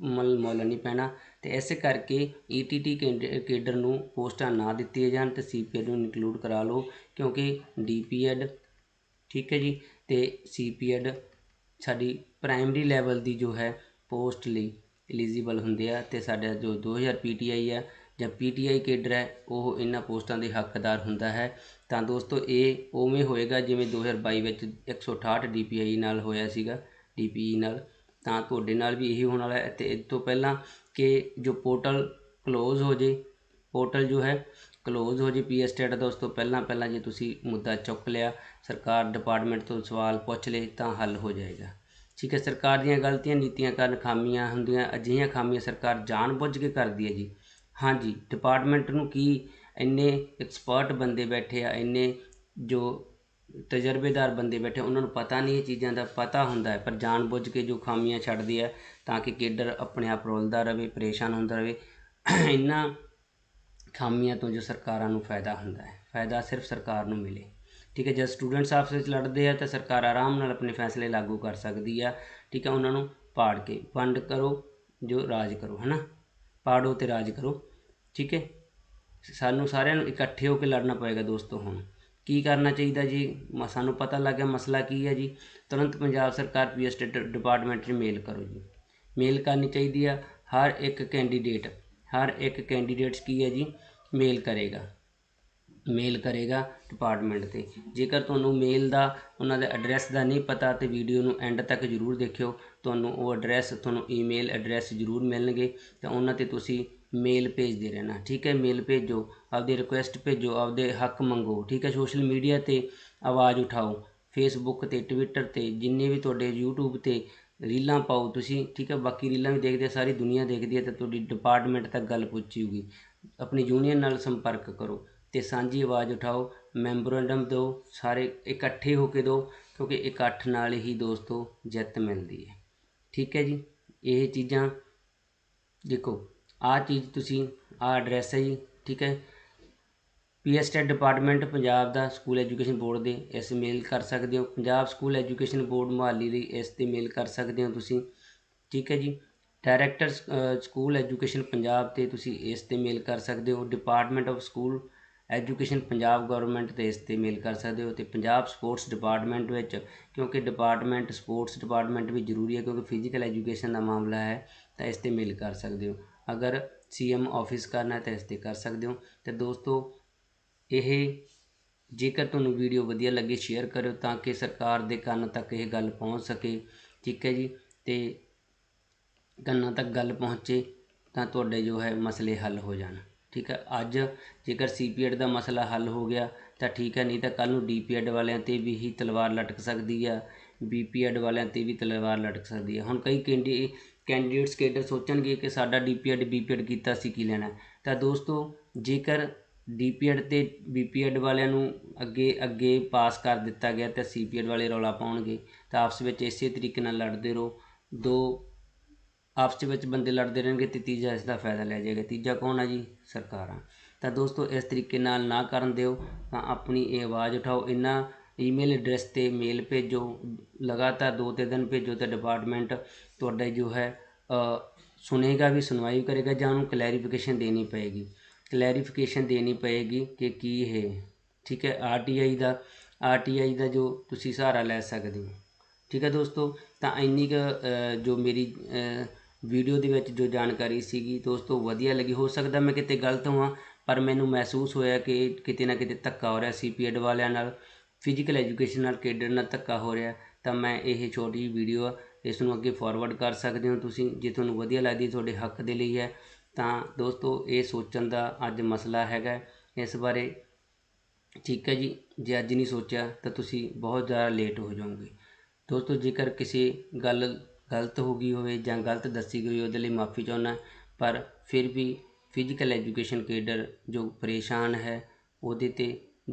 ਮਲ ਮੁੱਲ ਨਹੀਂ ਪੈਣਾ। ਅਤੇ ਇਸ ਕਰਕੇ ਈ ਟੀ ਟੀ ਕੇਡ, ਕੇਡਰ ਨੂੰ ਪੋਸਟਾਂ ਨਾ ਦਿੱਤੀਆਂ ਜਾਣ ਤਾਂ ਸੀ ਪੀ ਸੀਪੀਐਡ ਨੂੰ ਇਨਕਲੂਡ ਕਰਾ ਲਓ, ਕਿਉਂਕਿ ਡੀ ਪੀ ਡੀਪੀਐਡ ਠੀਕ ਹੈ ਜੀ ਅਤੇ ਸੀ ਪੀ ਸੀਪੀਐਡ ਸਾਡੀ ਪ੍ਰਾਇਮਰੀ ਲੈਵਲ ਦੀ ਜੋ ਹੈ ਪੋਸਟ ਲਈ ਇਲੀਜੀਬਲ ਹੁੰਦੇ ਆ ਅਤੇ ਸਾਡਾ ਜੋ ਦੋ ਹਜ਼ਾਰ ਪੀ ਟੀ ਆਈ ਆ ਜਾਂ ਪੀ ਟੀ ਆਈ ਕੇਡਰ ਹੈ, ਉਹ ਇਹਨਾਂ ਪੋਸਟਾਂ ਦੇ ਹੱਕਦਾਰ ਹੁੰਦਾ ਹੈ। ਤਾਂ ਦੋਸਤੋ, ਇਹ ਉਵੇਂ ਹੋਏਗਾ ਜਿਵੇਂ 2022 ਵਿੱਚ ਇੱਕ ਸੌ ਅਠਾਹਠ ਡੀ ਪੀ ਆਈ ਨਾਲ ਹੋਇਆ ਸੀਗਾ ਡੀ ਪੀ ਈ ਨਾਲ। ਤਾਂ ਤੁਹਾਡੇ ਨਾਲ ਵੀ ਇਹੀ ਹੋਣ ਵਾਲਾ ਹੈ ਤੇ ਇਸ ਤੋਂ ਪਹਿਲਾਂ ਕਿ ਜੋ ਪੋਰਟਲ ਕਲੋਜ਼ ਹੋ ਜੇ, ਪੋਰਟਲ ਜੋ ਹੈ ਕਲੋਜ਼ ਹੋ ਜੇ ਪੀਐਸ ਸਟੇਟ ਦਾ, ਉਸ ਤੋਂ ਪਹਿਲਾਂ ਪਹਿਲਾਂ ਜੇ ਤੁਸੀਂ ਮੁੱਦਾ ਚੁੱਕ ਲਿਆ, ਸਰਕਾਰ ਡਿਪਾਰਟਮੈਂਟ ਤੋਂ ਸਵਾਲ ਪੁੱਛ ਲਏ ਤਾਂ ਹੱਲ ਹੋ ਜਾਏਗਾ। ਠੀਕ ਹੈ, ਸਰਕਾਰ ਦੀਆਂ ਗਲਤੀਆਂ ਨੀਤੀਆਂ ਕਾਰਨ ਖਾਮੀਆਂ ਹੁੰਦੀਆਂ, ਅਜਿਹੀਆਂ ਖਾਮੀਆਂ ਸਰਕਾਰ ਜਾਣਬੁੱਝ ਕੇ ਕਰਦੀ ਹੈ ਜੀ। ਹਾਂਜੀ ਡਿਪਾਰਟਮੈਂਟ ਨੂੰ ਕੀ ਇੰਨੇ ਐਕਸਪਰਟ ਬੰਦੇ ਬੈਠੇ ਆ, ਇੰਨੇ ਜੋ ਤਜਰਬੇਦਾਰ ਬੰਦੇ ਬੈਠੇ ਉਹਨਾਂ ਨੂੰ ਪਤਾ ਨਹੀਂ ਇਹ ਚੀਜ਼ਾਂ ਦਾ ਪਤਾ ਹੁੰਦਾ ਹੈ, ਪਰ ਜਾਣਬੁੱਝ ਕੇ ਜੋ ਖਾਮੀਆਂ ਛੱਡਦੀ ਹੈ ਤਾਂ ਕਿ ਕੇਡਰ ਆਪਣੇ ਆਪ ਰੁਲਦਾ ਰਹੇ ਪਰੇਸ਼ਾਨ ਹੁੰਦਾ ਰਹੇ ਇਹਨਾਂ ਖਾਮੀਆਂ ਤੋਂ ਜੋ ਸਰਕਾਰਾਂ ਨੂੰ ਫਾਇਦਾ ਹੁੰਦਾ ਹੈ, ਫਾਇਦਾ ਸਿਰਫ ਸਰਕਾਰ ਨੂੰ ਮਿਲੇ। ਠੀਕ ਹੈ, ਜਦ ਸਟੂਡੈਂਟਸ ਆਪਸ ਵਿੱਚ ਲੜਦੇ ਆ, ਤਾਂ ਸਰਕਾਰ ਆਰਾਮ ਨਾਲ ਆਪਣੇ ਫੈਸਲੇ ਲਾਗੂ ਕਰ ਸਕਦੀ ਆ, ਠੀਕ ਹੈ, ਉਹਨਾਂ ਨੂੰ ਪਾੜ ਕੇ ਵੰਡ ਕਰੋ, ਜੋ ਰਾਜ ਕਰੋ, ਹਨਾ? ਪਾੜੋ ਤੇ ਰਾਜ ਕਰੋ, ਠੀਕ ਹੈ? ਸਾਨੂੰ ਸਾਰਿਆਂ ਨੂੰ ਇਕੱਠੇ ਹੋ ਕੇ ਲੜਨਾ ਪਏਗਾ ਦੋਸਤੋ ਹੁਣ। ਕੀ ਕਰਨਾ ਚਾਹੀਦਾ ਜੀ? ਮ, ਸਾਨੂੰ ਪਤਾ ਲੱਗ ਗਿਆ ਮਸਲਾ ਕੀ ਹੈ ਜੀ। ਤੁਰੰਤ ਪੰਜਾਬ ਸਰਕਾਰ ਪੀਐਸ ਡਿਪਾਰਟਮੈਂਟ 'ਚ ਮੇਲ ਕਰੋ ਜੀ। ਮੇਲ ਕਰਨੀ ਚਾਹੀਦੀ ਆ। ਹਰ ਇੱਕ ਕੈਂਡੀਡੇਟ, ਹਰ ਇੱਕ ਕੈਂਡੀਡੇਟਸ ਕੀ ਹੈ ਜੀ? ਮੇਲ ਕਰੇਗਾ। ਮੇਲ ਕਰੇਗਾ ਡਿਪਾਰਟਮੈਂਟ ਤੇ। ਜੇਕਰ ਤੁਹਾਨੂੰ ਮੇਲ ਦਾ, ਉਹਨਾਂ ਦੇ ਐਡਰੈਸ ਦਾ ਨਹੀਂ ਪਤਾ ਤੇ ਵੀਡੀਓ ਨੂੰ ਐਂਡ ਤੱਕ ਜ਼ਰੂਰ ਦੇਖਿਓ। ਤੁਹਾਨੂੰ ਉਹ ਐਡਰੈਸ, ਤੁਹਾਨੂੰ ਈਮੇਲ ਐਡਰੈਸ ਜ਼ਰੂਰ ਮਿਲਣਗੇ। ਤਾਂ ਉਹਨਾਂ ਤੇ ਤੁਸੀਂ ਮੇਲ ਭੇਜਦੇ ਰਹਿਣਾ ਠੀਕ ਹੈ? ਮੇਲ ਭੇਜੋ ਆਪਦੀ ਰਿਕੁਐਸਟ ਭੇਜੋ ਆਪਦੇ ਹੱਕ ਮੰਗੋ ਠੀਕ ਹੈ? ਸੋਸ਼ਲ ਮੀਡੀਆ ਤੇ ਆਵਾਜ਼ ਉਠਾਓ ਫੇਸਬੁੱਕ ਤੇ ਟਵਿੱਟਰ ਤੇ ਜਿੰਨੇ ਵੀ ਤੁਹਾਡੇ ਯੂਟਿਊਬ ਤੇ ਰੀਲਾਂ ਪਾਓ ਤੁਸੀਂ ਠੀਕ ਹੈ? ਬਾਕੀ ਰੀਲਾਂ ਵੀ ਦੇਖਦੇ ਆ, ਸਾਰੀ ਦੁਨੀਆ ਦੇਖਦੀ ਹੈ ਤੇ ਤੁਹਾਡੀ ਡਿਪਾਰਟਮੈਂਟ ਤੱਕ ਗੱਲ ਪਹੁੰਚੂਗੀ। ਆਪਣੀ ਯੂਨੀਅਨ ਨਾਲ ਸੰਪਰਕ ਕਰੋ ਅਤੇ ਸਾਂਝੀ ਆਵਾਜ਼ ਉਠਾਓ ਮੈਮੋਰੰਡਮ ਦਿਓ ਸਾਰੇ ਇਕੱਠੇ ਹੋ ਕੇ ਦਿਓ ਕਿਉਂਕਿ ਇਕੱਠ ਨਾਲ ਹੀ ਦੋਸਤੋ ਜਿੱਤ ਮਿਲਦੀ ਹੈ। ਠੀਕ ਹੈ ਜੀ? ਇਹ ਚੀਜ਼ਾਂ ਦੇਖੋ ਆਹ ਚੀਜ਼ ਤੁਸੀਂ ਆਹ ਐਡਰੈਸ ਹੈ ਜੀ, ਠੀਕ ਹੈ। ਪੀਐਸਟੈਟ ਡਿਪਾਰਟਮੈਂਟ ਪੰਜਾਬ ਦਾ ਸਕੂਲ ਐਜੂਕੇਸ਼ਨ ਬੋਰਡ ਦੇ ਇਸ ਮੇਲ ਕਰ ਸਕਦੇ ਹੋ। Punjab school education board Mohali ਲਈ ਇਸ ਤੇ ਮੇਲ ਕਰ ਸਕਦੇ ਹੋ ਤੁਸੀਂ, ਠੀਕ ਹੈ ਜੀ। ਡਾਇਰੈਕਟਰ ਸਕੂਲ ਐਜੂਕੇਸ਼ਨ ਪੰਜਾਬ ਤੇ ਤੁਸੀਂ ਇਸ ਤੇ ਮੇਲ ਕਰ ਸਕਦੇ ਹੋ। Department of school education Punjab government ਤੇ ਇਸ ਤੇ ਮੇਲ ਕਰ ਸਕਦੇ ਹੋ ਤੇ ਪੰਜਾਬ ਸਪੋਰਟਸ ਡਿਪਾਰਟਮੈਂਟ ਵਿੱਚ, ਕਿਉਂਕਿ ਡਿਪਾਰਟਮੈਂਟ ਸਪੋਰਟਸ ਡਿਪਾਰਟਮੈਂਟ ਵੀ ਜ਼ਰੂਰੀ ਹੈ ਕਿਉਂਕਿ ਫਿਜ਼ੀਕਲ ਐਜੂਕੇਸ਼ਨ ਦਾ ਮਾਮਲਾ ਹੈ, ਤਾਂ ਇਸ ਤੇ ਮੇਲ ਕਰ ਸਕਦੇ ਹੋ। ਅਗਰ ਸੀਐਮ ਆਫਿਸ ਕਰਨਾ ਤਾਂ ਇਸ ਤੇ ਕਰ ਸਕਦੇ ਹੋ। ਤੇ ਦੋਸਤੋ, ਇਹ ਜੇਕਰ ਤੁਹਾਨੂੰ ਵੀਡੀਓ ਵਧੀਆ ਲੱਗੇ, ਸ਼ੇਅਰ ਕਰਿਓ ਤਾਂ ਕਿ ਸਰਕਾਰ ਦੇ ਕੰਨ ਤੱਕ ਇਹ ਗੱਲ ਪਹੁੰਚ ਸਕੇ। ਠੀਕ ਹੈ ਜੀ? ਅਤੇ ਕੰਨਾਂ ਤੱਕ ਗੱਲ ਪਹੁੰਚੇ ਤਾਂ ਤੁਹਾਡੇ ਜੋ ਹੈ ਮਸਲੇ ਹੱਲ ਹੋ ਜਾਣ। ਠੀਕ ਹੈ? ਅੱਜ ਜੇਕਰ ਸੀਪੀਐਡ ਦਾ ਮਸਲਾ ਹੱਲ ਹੋ ਗਿਆ ਤਾਂ ਠੀਕ ਹੈ, ਨਹੀਂ ਤਾਂ ਕੱਲ ਨੂੰ ਡੀਪੀਐਡ ਵਾਲਿਆਂ ਤੇ ਵੀ ਹੀ ਤਲਵਾਰ ਲਟਕ ਸਕਦੀ ਆ। ਬੀਪੀਐਡ ਵਾਲਿਆਂ ਤੇ ਵੀ ਤਲਵਾਰ ਲਟਕ ਸਕਦੀ ਹੈ ਹੁਣ ਕਈ ਕੈਂਡੀ ਕੈਂਡੀਡੇਟਸ ਕੇਡਰ ਸੋਚਣਗੇ ਕਿ ਸਾਡਾ ਡੀਪੀਐਡ ਬੀਪੀਐਡ ਕੀਤਾ ਸੀ, ਕੀ ਲੈਣਾ? ਤਾਂ ਦੋਸਤੋ, ਜੇਕਰ ਡੀਪੀਐਡ ਤੇ ਬੀਪੀਐਡ ਵਾਲਿਆਂ ਨੂੰ ਅੱਗੇ ਅੱਗੇ ਪਾਸ ਕਰ ਦਿੱਤਾ ਗਿਆ ਤਾਂ ਸੀਪੀਐਡ ਵਾਲੇ ਰੌਲਾ ਪਾਉਣਗੇ, ਤਾਂ ਆਪਸ ਵਿੱਚ ਇਸੇ ਤਰੀਕੇ ਨਾਲ ਲੜਦੇ ਰਹੋ। ਦੋ, ਆਪਸ ਵਿੱਚ ਬੰਦੇ ਲੜਦੇ ਰਹਿਣਗੇ ਤੇ ਤੀਜਾ ਇਸ ਦਾ ਫਾਇਦਾ ਲੈ ਜਾਏਗਾ। ਤੀਜਾ ਕੌਣ ਆ ਜੀ? ਸਰਕਾਰਾਂ। ਤਾਂ ਦੋਸਤੋ, ਇਸ ਤਰੀਕੇ ਨਾਲ ਨਾ ਕਰਨ ਦਿਓ, ਤਾਂ ਆਪਣੀ ਇਹ ਆਵਾਜ਼ ਉਠਾਓ। ਇਹਨਾਂ ਈਮੇਲ ਐਡਰੈਸ ਤੇ ਮੇਲ ਭੇਜੋ, ਲਗਾਤਾਰ ਦੋ ਤਿੰਨ ਦਿਨ ਭੇਜੋ ਤਾਂ ਡਿਪਾਰਟਮੈਂਟ ਤੁਹਾਡੇ ਜੋ ਹੈ ਸੁਣੇਗਾ ਵੀ, ਸੁਣਵਾਈ ਕਰੇਗਾ ਜਾਂ ਉਹਨੂੰ ਕਲੈਰੀਫਿਕੇਸ਼ਨ ਦੇਣੀ ਪਏਗੀ। ਕਲੈਰੀਫਿਕੇਸ਼ਨ ਦੇਣੀ ਪਏਗੀ ਕਿ ਕੀ ਇਹ, ਠੀਕ ਹੈ ਆਰ ਟੀ ਆਈ ਦਾ ਆਰ ਟੀ ਆਈ ਦਾ ਜੋ ਤੁਸੀਂ ਸਹਾਰਾ ਲੈ ਸਕਦੇ ਹੋ। ਠੀਕ ਹੈ ਦੋਸਤੋ, ਤਾਂ ਇੰਨੀ ਕੁ ਜੋ ਮੇਰੀ ਵੀਡੀਓ ਦੇ ਵਿੱਚ ਜੋ ਜਾਣਕਾਰੀ ਸੀਗੀ ਦੋਸਤੋ, ਵਧੀਆ ਲੱਗੀ। ਹੋ ਸਕਦਾ ਮੈਂ ਕਿਤੇ ਗਲਤ ਹਾਂ ਪਰ ਮੈਨੂੰ ਮਹਿਸੂਸ ਹੋਇਆ ਕਿ ਕਿਤੇ ਨਾ ਕਿਤੇ ਧੱਕਾ ਹੋ ਰਿਹਾ ਸੀਪੀਐਡ ਵਾਲਿਆਂ ਨਾਲ। ਫਿਜ਼ੀਕਲ ਐਜੂਕੇਸ਼ਨ ਨਾਲ ਕੇਡਰ ਨਾਲ ਧੱਕਾ ਹੋ ਰਿਹਾ, ਤਾਂ ਮੈਂ ਇਹ ਛੋਟੀ ਜਿਹੀ ਵੀਡੀਓ ਆ ਇਸ ਨੂੰ ਅੱਗੇ ਫਾਰਵਰਡ ਕਰ ਸਕਦੇ ਹੋ ਤੁਸੀਂ, ਜੇ ਤੁਹਾਨੂੰ ਵਧੀਆ ਲੱਗਦੀ ਤੁਹਾਡੇ ਹੱਕ ਦੇ ਲਈ ਹੈ, ਤਾਂ ਦੋਸਤੋ ਇਹ ਸੋਚਣ ਦਾ ਅੱਜ ਮਸਲਾ ਹੈਗਾ। ਇਸ ਬਾਰੇ ਠੀਕ ਹੈ ਜੀ, ਜੇ ਅੱਜ ਨਹੀਂ ਸੋਚਿਆ ਤਾਂ ਤੁਸੀਂ ਬਹੁਤ ਜ਼ਿਆਦਾ ਲੇਟ ਹੋ ਜਾਓਗੇ। ਦੋਸਤੋ ਜੇਕਰ ਕਿਸੇ ਗੱਲ ਗਲਤ ਹੋ ਗਈ ਹੋਵੇ ਜਾਂ ਗਲਤ ਦੱਸੀ ਗਈ ਉਹਦੇ ਲਈ ਮਾਫੀ ਚਾਹੁੰਦਾ ਪਰ ਫਿਰ ਵੀ ਫਿਜ਼ੀਕਲ ਐਜੂਕੇਸ਼ਨ ਕੇਡਰ ਜੋ ਪਰੇਸ਼ਾਨ ਹੈ, ਉਹਦੇ ਤੇ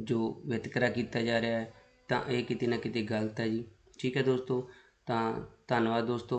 ਜੋ ਵਿਤਕਰਾ ਕੀਤਾ ਜਾ ਰਿਹਾ ਹੈ, ਤਾਂ ਇਹ ਕਿਤੇ ਨਾ ਕਿਤੇ ਗਲਤ ਹੈ ਜੀ। ਠੀਕ ਹੈ ਦੋਸਤੋ, ਤਾਂ ਧੰਨਵਾਦ ਦੋਸਤੋ।